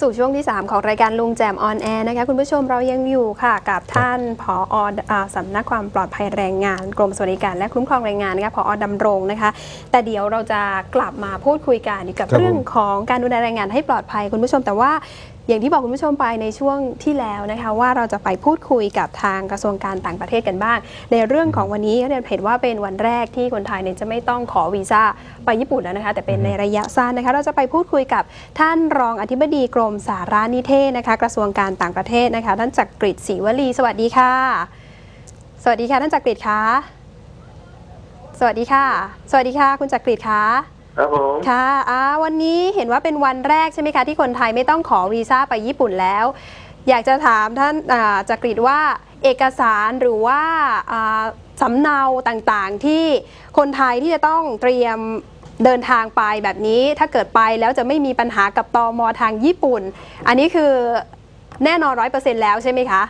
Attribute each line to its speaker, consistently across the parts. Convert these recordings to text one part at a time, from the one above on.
Speaker 1: สู่ช่วงที่ 3 ของรายการลุงแจมออนแอร์นะคะคุณผู้ชมเรายังอยู่ค่ะกับท่านผออ่าสำนักความปลอดภัยแรงงาน กรมสวัสดิการและคุ้มครองแรงงานนะคะผอดำรงนะคะ แต่เดี๋ยวเราจะกลับมาพูดคุยกันเกี่ยวกับ
Speaker 2: ครับผม
Speaker 1: เรื่องของการดูแลแรงงานให้ปลอดภัยคุณผู้ชมแต่ว่า อย่างที่บอกคุณผู้ชมไปในช่วงที่แล้วนะคะว่าเราจะไปพูดคุยกับทางกระทรวงการต่างประเทศกันบ้าง ในเรื่องของวันนี้เนี่ยเห็นว่าเป็นวันแรกที่คนไทยเนี่ยจะไม่ต้องขอวีซ่าไปญี่ปุ่นแล้วนะคะ แต่เป็นในระยะสั้นนะคะ เราจะไปพูดคุยกับท่านรองอธิบดีกรมสารานิเทศนะคะ กระทรวงการต่างประเทศนะคะ ท่านจักริดศรีวลี สวัสดีค่ะ สวัสดีค่ะท่านจักริดคะสวัสดีค่ะ สวัสดีค่ะ คุณจักริดคะ
Speaker 3: ครับผม
Speaker 1: ค่ะอ่าวันนี้เห็นว่าเป็นวันแรกใช่ไหมคะ ที่คนไทยไม่ต้องขอวีซ่าไปญี่ปุ่นแล้ว อยากจะถามท่านอ่าจักริดว่าเอกสารหรือว่าอ่าสำเนาต่างๆ ที่คนไทยที่จะต้องเตรียมเดินทางไปแบบนี้ถ้าเกิดไปแล้วจะไม่มีปัญหากับตอมทางญี่ปุ่น อันนี้คือแน่นอนร้อยเปอร์เซ็นต์แล้วใช่ไหมคะ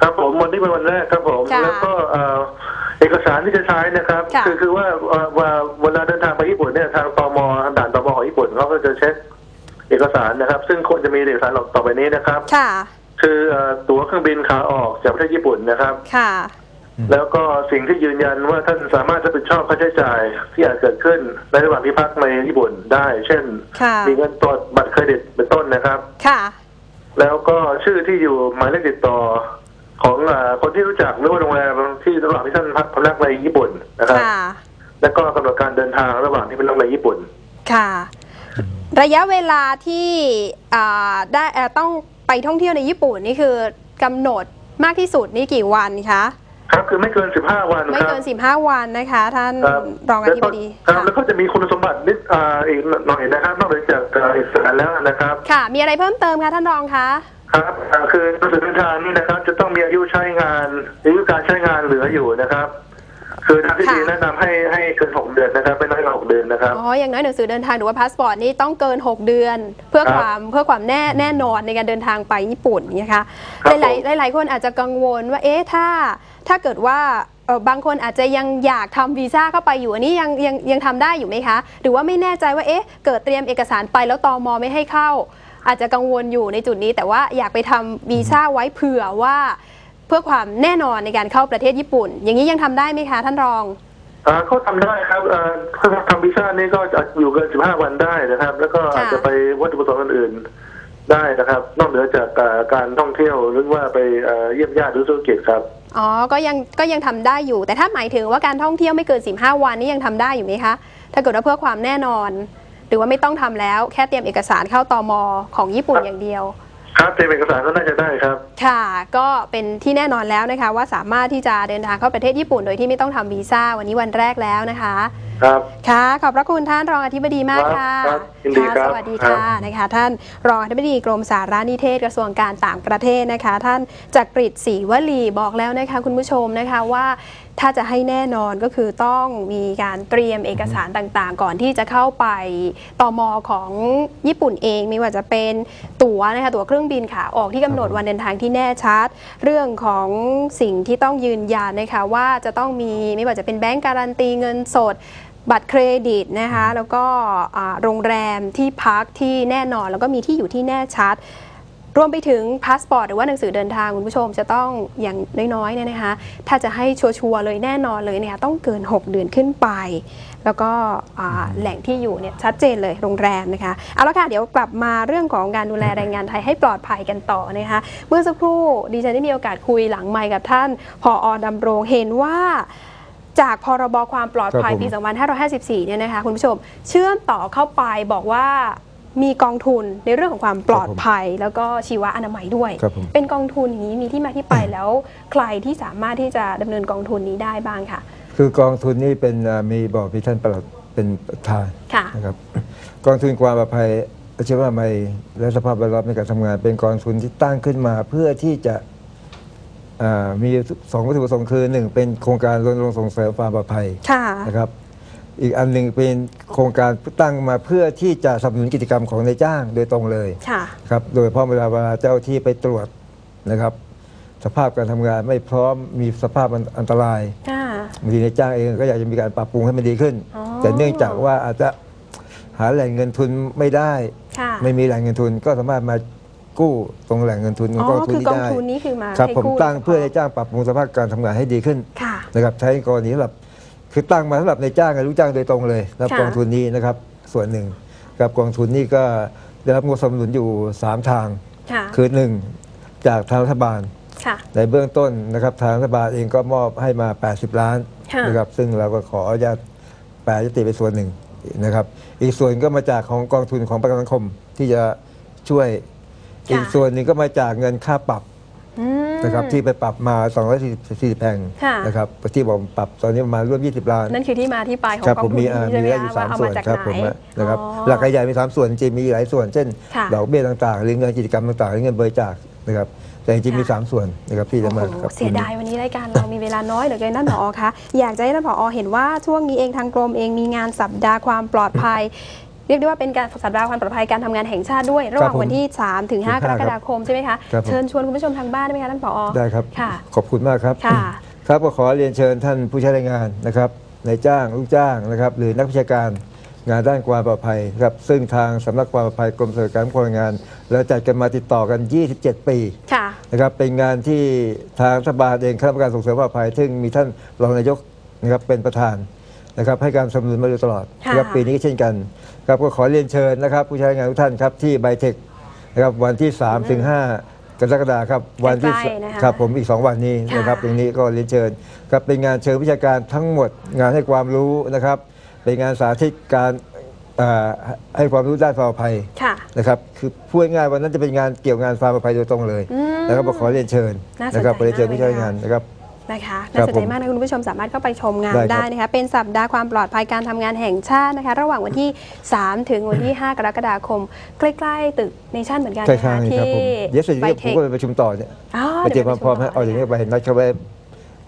Speaker 3: ครับผมวันนี้เป็นวันแรกครับผม
Speaker 1: ค่ะ
Speaker 3: แล้วก็เอ่อ เอกสารที่จะใช้นะครับ
Speaker 1: ค่ะ
Speaker 3: อคือว่าเอ่อว่าเวลาเดินทางไปญี่ปุ่นเนี่ยทางตมด่านตมของญี่ปุ่นเขาก็จะเช็คเอกสารนะครับ ซึ่งควรจะมีเอกสารต่อไปนี้นะครับ
Speaker 1: ค่ะ
Speaker 3: คือเอ่อตั๋วเครื่องบินขาออกจากประเทศญี่ปุ่นนะครับ
Speaker 1: ค่ะ
Speaker 3: แล้วก็สิ่งที่ยืนยันว่าท่านสามารถจะเป็นชอบค่าใช้จ่ายที่อาจเกิดขึ้นในระหว่างที่พักในญี่ปุ่นได้ เช่น
Speaker 1: ค่ะ
Speaker 3: มีเงินตรวจบัตรเครดิตเป็นต้นนะครับ
Speaker 1: ค่ะ
Speaker 3: แล้วก็ชื่อที่อยู่หมายเลขติดต่อของเออคนที่รู้จักหรือว่าโรงแรม ที่ระหว่างที่ท่านพักพำนักในญี่ปุ่นนะครับ
Speaker 1: ค่ะ
Speaker 3: แล้วก็กำหนดการเดินทางระหว่างที่เป็นนักในญี่ปุ่น
Speaker 1: ค่ะ ระยะเวลาที่อ่าได้เอ่อต้องไปท่องเที่ยวในญี่ปุ่นนี่คือกำหนดมากที่สุดนี่กี่วันคะ
Speaker 3: ครับคือไม่เกิน 15 วัน
Speaker 1: ไม่
Speaker 3: ครับ
Speaker 1: เกิน 15 วันนะคะ ท่าน
Speaker 3: ครับ
Speaker 1: รองอธิบดี
Speaker 3: แล้วก็ครับ
Speaker 1: ค่ะ
Speaker 3: แล้วก็จะมีคุณสมบัตินิดอ่าอีกหน่อยนะครับนอกจากเอ่อเอกสารแล้วนะครับ
Speaker 1: ค่ะ มีอะไรเพิ่มเติมคะท่านรองคะ
Speaker 3: ครับอ่าคือหนังสือเดินทางนี่นะครับ จะต้องมีอายุใช้งานอายุการใช้งานเหลืออยู่นะครับ คือทางที่ดีแนะนำให้ให้เกิน6เดือนนะครับไม่น้อยกว่า6เดือนนะครับ
Speaker 1: อ๋ออย่างน้อยหนังสือเดินทางหรือว่าพาสปอร์ตนี่ต้องเกิน 6 เดือน เพื่อ
Speaker 3: ครับ
Speaker 1: ความเพื่อความแน่แน่นอนในการเดินทางไปญี่ปุ่นนะคะ
Speaker 3: ครับ
Speaker 1: หลาย
Speaker 3: ผม
Speaker 1: หลายหลายๆคนอาจจะกังวลว่าเอ๊ะถ้าถ้าเกิดว่าเอ่อบางคนอาจจะยังอยากทำวีซ่าเข้าไปอยู่ อันนี้ยังยังยังทำได้อยู่ไหมคะ หรือว่าไม่แน่ใจว่าเอ๊ะเกิดเตรียมเอกสารไปแล้วตอมไม่ให้เข้า อาจจะกังวลอยู่ในจุดนี้ แต่ว่าอยากไปทำวีซ่าไว้เผื่อว่า เพื่อความแน่นอนในการเข้าประเทศญี่ปุ่น อย่างนี้ยังทำได้ไหมคะท่านรอง
Speaker 3: อ่าเขาทำได้ครับเอ่อถ้าทำวีซ่านี่ก็จะอยู่เกิน 15 วันได้นะครับ แล้วก็อาจจะไปวัตถุประสงค์อื่นๆได้นะครับ นอกเหนือจากเอ่อการท่องเที่ยวหรือว่าไปเอ่อเยี่ยมญาติหรือธุรกิจครับ
Speaker 1: อ๋อ ก็ยังก็ยังทำได้อยู่ แต่ถ้าหมายถึงว่าการท่องเที่ยวไม่เกิน 15 วันนี่ยังทำได้อยู่ไหมคะ ถ้าเกิดว่าเพื่อความแน่นอน หรือว่าไม่ต้องทำแล้วแค่เตรียมเอกสารเข้าตอมของญี่ปุ่นอย่างเดียว
Speaker 3: ครับเตรียมเอกสารก็น่าจะได้ครับ
Speaker 1: ค่ะ ก็เป็นที่แน่นอนแล้วนะคะ ว่าสามารถที่จะเดินทางเข้าประเทศญี่ปุ่น โดยที่ไม่ต้องทำวีซ่าวันนี้วันแรกแล้วนะคะ
Speaker 3: ครับ
Speaker 1: ค่ะ ขอบพระคุณท่านรองอธิบดีมากค่ะ
Speaker 3: ครับยินดีครับ
Speaker 1: สวัสดีค่ะนะคะ ท่านรองอธิบดีกรมสารนิเทศกระทรวงการต่างประเทศนะคะ ท่านจักริดศรีวลีบอกแล้วนะคะ คุณผู้ชมนะคะว่าถ้าจะให้แน่นอนก็คือต้องมีการเตรียมเอกสารต่างๆ ก่อนที่จะเข้าไปตมของญี่ปุ่นเองไม่ว่าจะเป็นตั๋วนะคะตั๋วเครื่องบินขาออกที่กำหนดวันเดินทางที่แน่ชัด เรื่องของสิ่งที่ต้องยืนยันนะคะว่าจะต้องมีไม่ว่าจะเป็นแบงก์การันตีเงินสด บัตรเครดิตนะคะแล้วก็อ่าโรงแรมที่พักที่แน่นอน แล้วก็มีที่อยู่ที่แน่ชัด รวมไปถึงพาสปอร์ตหรือว่าหนังสือเดินทางคุณผู้ชมจะต้องอย่างน้อยๆเนี่ยนะคะถ้าจะให้ชัวร์ๆเลยแน่นอนเลยเนี่ยต้องเกิน 6 เดือนขึ้นไป แล้วก็อ่าแหล่งที่อยู่เนี่ยชัดเจนเลยโรงแรมนะคะเอาละค่ะเดี๋ยวกลับมาเรื่องของการดูแลแรงงานไทยให้ปลอดภัยกันต่อนะคะเมื่อสักครู่ดิฉันได้มีโอกาสคุยหลังไมค์กับท่านผอดำรงเห็นว่า จากพรบความปลอดภัย
Speaker 2: ครับผม
Speaker 1: ปี 2554 เนี่ยนะคะคุณผู้ชม เชื่อมต่อเข้าไปบอกว่ามีกองทุนในเรื่องของความปลอดภัย แล้วก็ชีวอนามัยด้วย
Speaker 2: ครับผม
Speaker 1: เป็นกองทุนอย่างนี้มีที่มาที่ไปแล้ว ใครที่สามารถที่จะดำเนินกองทุนนี้ได้บ้างค่ะ
Speaker 2: คือกองทุนนี้เป็นอ่ามีบอกมีท่านประหลัดเป็นประธาน
Speaker 1: ค่ะ
Speaker 2: นะครับกองทุนความปลอดภัยอาชีวะใหม่และสภาพแวดล้อมในการทำงาน เป็นกองทุนที่ตั้งขึ้นมาเพื่อที่จะอ่า มีสองวัตถุประสงค์คือหนึ่งเป็นโครงการรณรงค์ส่งเสริมความปลอดภัย
Speaker 1: ค่ะ
Speaker 2: นะครับ อีกอันหนึ่งเป็นโครงการตั้งมาเพื่อที่จะสนับสนุนกิจกรรมของนายจ้างโดยตรงเลย
Speaker 1: ค่ะ
Speaker 2: ครับโดยเฉพาะเวลาเวลาเจ้าที่ไปตรวจนะครับ สภาพการทำงานไม่พร้อมมีสภาพอันอันตราย
Speaker 1: ค่ะ
Speaker 2: บางทีนายจ้างเองก็อยากจะมีการปรับปรุงให้มันดีขึ้น
Speaker 1: อ๋อ
Speaker 2: แต่เนื่องจากว่าอาจจะหาแหล่งเงินทุนไม่ได้
Speaker 1: ค่ะ
Speaker 2: ไม่มีแหล่งเงินทุนก็สามารถมา กู้ตรงแหล่งเงินทุนของ
Speaker 1: อ๋อก
Speaker 2: องทุน
Speaker 1: คือ
Speaker 2: นี้
Speaker 1: กอง
Speaker 2: ได้
Speaker 1: ทุนนี้คือมา
Speaker 2: ครับ
Speaker 1: ให้
Speaker 2: ผม
Speaker 1: กู้
Speaker 2: ตั้งเพื่อให้จ้างปรับปรุงสภาพการทำงานให้ดีขึ้น
Speaker 1: ค่ะ
Speaker 2: นะครับใช้กรณีสำหรับคือตั้งมาสำหรับในจ้างกับลูกจ้างโดยตรงเลยนะครับ
Speaker 1: ค่ะ
Speaker 2: กองทุนนี้นะครับส่วนหนึ่งกับกองทุนนี้ก็ได้รับงบสนับสนุนอยู่ 3 ทาง
Speaker 1: ค่ะ
Speaker 2: คือ 1 จากทางรัฐบาล
Speaker 1: ค่ะ
Speaker 2: ในเบื้องต้นนะครับทางรัฐบาลเองก็มอบให้มา 80 ล้าน
Speaker 1: ค่ะ
Speaker 2: นะครับซึ่งเราก็ขออนุญาตแปรยติไปส่วนหนึ่งนะครับ อีกส่วนก็มาจากของกองทุนของประกันสังคมที่จะช่วย
Speaker 1: ค่ะ
Speaker 2: อีกส่วนหนึ่งก็มาจากเงินค่าปรับ
Speaker 1: อืม
Speaker 2: นะครับที่ไปปรับมา 240แห่ง
Speaker 1: ค่ะ
Speaker 2: นะครับที่บอกปรับตอนนี้ประมาณร่วม 20 ล้าน
Speaker 1: นั่นคือที่มาที่ไปของ
Speaker 2: ครับ
Speaker 1: กอง
Speaker 2: ผม
Speaker 1: ทุน
Speaker 2: มี
Speaker 1: นี้
Speaker 2: อ่า
Speaker 1: ใช่
Speaker 2: มี
Speaker 1: ไหม
Speaker 2: ได้อยู่
Speaker 1: คะ
Speaker 2: สา
Speaker 1: ว่ามเอา
Speaker 2: ส่ว
Speaker 1: มานจาก
Speaker 2: ครับ
Speaker 1: ไหน
Speaker 2: ผมอะนะครับ
Speaker 1: อ๋อ
Speaker 2: หลักใหญ่ๆมีสามส่วนจริงๆมีหลายส่วน เช่น
Speaker 1: ค่ะ
Speaker 2: ดอกเบี้ยต่างๆ หรือเงินกิจกรรมต่างๆหรือเงินบริจาคนะครับแต่จริงๆมี
Speaker 1: ค่ะ
Speaker 2: สามส่วนนะครับที่จะ
Speaker 1: โอ้โห
Speaker 2: มาครับ
Speaker 1: เสียดายวันนี้รายการเรามีเวลาน้อยเหลือเกินท่านผอคะอยากจะให้ท่านผอเห็นว่าช่วงนี้เองทางกรมเองมีงานสัปดาห์ความปลอดภัย เรียกได้ว่าเป็นการสัปดาห์ความปลอดภัยการทำงานแห่งชาติด้วย ระหว่าง
Speaker 2: ผม
Speaker 1: วันที่ 3 ถึง 5 กรกฎาคมใช่ไหมคะ
Speaker 2: ครับผม
Speaker 1: เชิญชวนคุณผู้ชมทางบ้านได้ไหมคะท่านผอ
Speaker 2: ได้ครับ
Speaker 1: ค่ะ
Speaker 2: ขอบคุณมากครับ
Speaker 1: ค่ะ
Speaker 2: ครับก็ขอเรียนเชิญท่านผู้ใช้แรงงานนะครับนายจ้างลูกจ้างนะครับหรือนักวิชาการงานด้านความปลอดภัยครับซึ่งทางสำนักความปลอดภัยกรมสวัสดิการพลังงาน เราจัดกันมาติดต่อกัน 27 ปี
Speaker 1: ค่ะ
Speaker 2: นะครับเป็นงานที่ทางรัฐบาลเองคณะกรรมการส่งเสริมความปลอดภัย ซึ่งมีท่านรองนายกนะครับเป็นประธาน นะครับให้การสนับสนุนมาโดยตลอด
Speaker 1: ค่ะ
Speaker 2: นะครับปีนี้ก็เช่นกันครับก็ขอเรียนเชิญนะครับ ผู้ใช้แรงงานทุกท่านครับที่ไบเทคนะครับวันที่3ถึง5กรกฎาคมครับวันที่
Speaker 1: ใกล้ๆนะคะ
Speaker 2: ครับผมอีก 2 วันนี้นะครับ
Speaker 1: ค่ะ
Speaker 2: ตรงนี้ก็เรียนเชิญครับเป็นงานเชิงวิชาการทั้งหมดงานให้ความรู้นะครับ เป็นงานสาธิตการเอ่อให้ความรู้ด้านความปลอดภัย
Speaker 1: ค่ะ
Speaker 2: นะครับคือพูดง่ายๆวันนั้นจะเป็นงานเกี่ยวงานความปลอดภัยโดยตรงเลย
Speaker 1: อืม
Speaker 2: นะครับก็ขอเรียนเชิญ
Speaker 1: น่าสนใจ
Speaker 2: นะครับขอเรียนเชิญ
Speaker 1: มากเลย
Speaker 2: ผู้ใช้งาน
Speaker 1: ค่ะ
Speaker 2: นะครับ
Speaker 1: นะคะ
Speaker 2: ครั
Speaker 1: น่า
Speaker 2: บ
Speaker 1: สนใจ
Speaker 2: ผม
Speaker 1: มากนะคุณผู้ชมสามารถเข้าไปชมงาน
Speaker 2: ได้ครับ
Speaker 1: ได้นะคะเป็นสัปดาห์ความปลอดภัยการทำงานแห่งชาตินะคะระหว่างวันที่ 3 ถึงวันที่ 5 กรกฎาคม ใกล้ๆตึกเนชั่นเหมือนกัน
Speaker 2: ใช่
Speaker 1: นะ
Speaker 2: ใช่
Speaker 1: คะ
Speaker 2: ครับผม
Speaker 1: ที่
Speaker 2: เดี๋ยวเสร็จ
Speaker 1: ไบ
Speaker 2: นี้ผ
Speaker 1: เท
Speaker 2: ม
Speaker 1: ค
Speaker 2: ก็ไปประชุมต่อเนี่ย
Speaker 1: อ๋อ
Speaker 2: ไปเตรียมความพร้อมให้
Speaker 1: ดี๋ยว
Speaker 2: เอาอย่างนี้
Speaker 1: ไป
Speaker 2: ไปนัดเขาไว้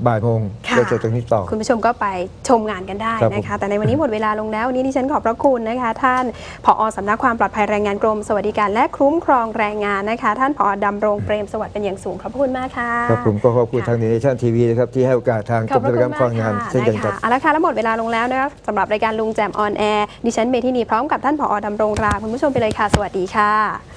Speaker 2: บ่ายโมง
Speaker 1: ค่ะ
Speaker 2: เดี๋ยวเสร็จตรงนี้ต่อ
Speaker 1: คุณผู้ชมก็ไปชมงานกันได้
Speaker 2: ครับผม
Speaker 1: นะคะ แต่ในวันนี้หมดเวลาลงแล้ววันนี้ดิฉันขอบพระคุณนะคะ ท่านผอสำนักความปลอดภัยแรงงานกรม สวัสดิการและคุ้มครองแรงงานนะคะ ท่านผอดำรงเปรมสวัสดิ์เป็นอย่างสูงขอบพระคุณมากค่ะ
Speaker 2: ครับผมก็ขอบคุณทางเนชั่นทีวีนะครับ ที่ให้โอกาสทางก
Speaker 1: ข
Speaker 2: ร
Speaker 1: อบ
Speaker 2: ม
Speaker 1: พ
Speaker 2: ส
Speaker 1: ระ
Speaker 2: วัสดิ
Speaker 1: คุ
Speaker 2: การ
Speaker 1: ณ
Speaker 2: พ
Speaker 1: มาก
Speaker 2: ลังงาน
Speaker 1: ค่ะ
Speaker 2: เช่นกันครับ
Speaker 1: ได้ค่ะเอาละค่ะแล้วหมดเวลาลงแล้วนะคะสำหรับรายการลุงแจมออนแอร์ดิฉันเมทินีพร้อมกับท่านผอดำรงราคุณผู้ชมไปเลยค่ะ สวัสดีค่ะ